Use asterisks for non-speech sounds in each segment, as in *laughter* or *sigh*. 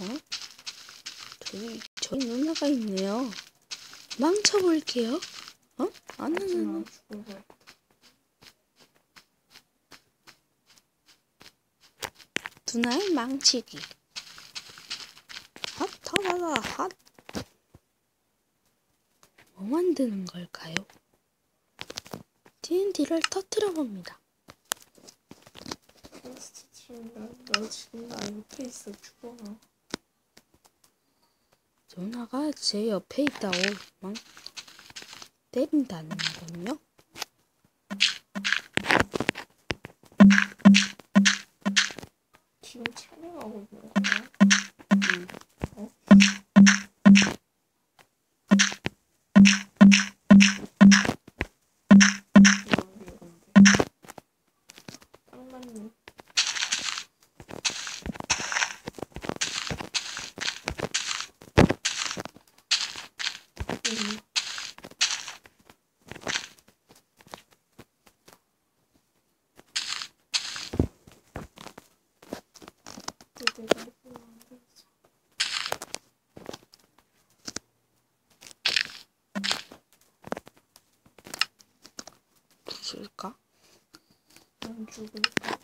어? 저기, 저기 누나가 있네요. 망쳐볼게요. 어? 안 죽어봐. 누나의 망치기. 핫, 터라라, 핫. 뭐 만드는 걸까요? D&D를 터트려 봅니다. 너 지금 나 옆에 있어 죽어. 누나가 제 옆에 있다고 막 때린다는 건요? 지금 촬영하고 있는 거 부술까? 안 죽을까?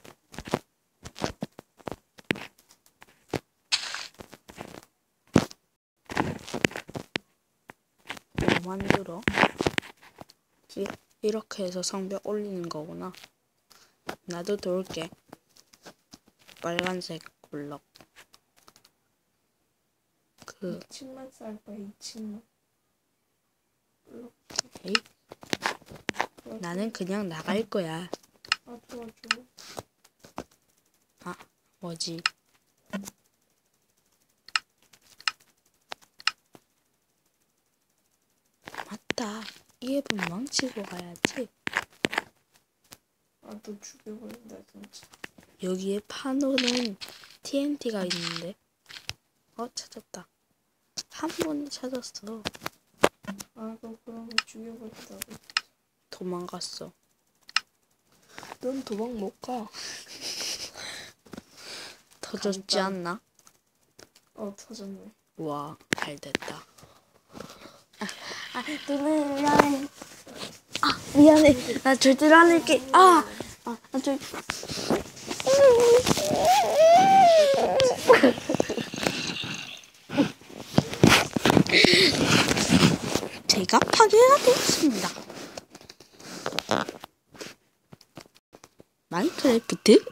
뭐 만들어? 이, 이렇게 해서 성벽 올리는 거구나. 나도 돌게. 빨간색 블럭. 그, 2층만 쌀 거야 2층만 이렇게 에이, 나는 그냥 나갈 거야. 아 도와줘 뭐지? 맞다. 이 앱은 망치고 가야지. 아너 죽여버린다 진짜 여기에 판호는 TNT가 있는데. 어, 찾았다. 한 번에 찾았어. 아너 그러면 죽여버린다고 도망갔어. 넌 도망 못가 *laughs* 터졌지. 않나? 어 터졌네 와, 잘 됐다. 아, 누나 미안해. 아, 미안해. 나 절대로 안 할게. 아, 아, 나 절. 제가 파괴가 되었습니다. 마인크래프트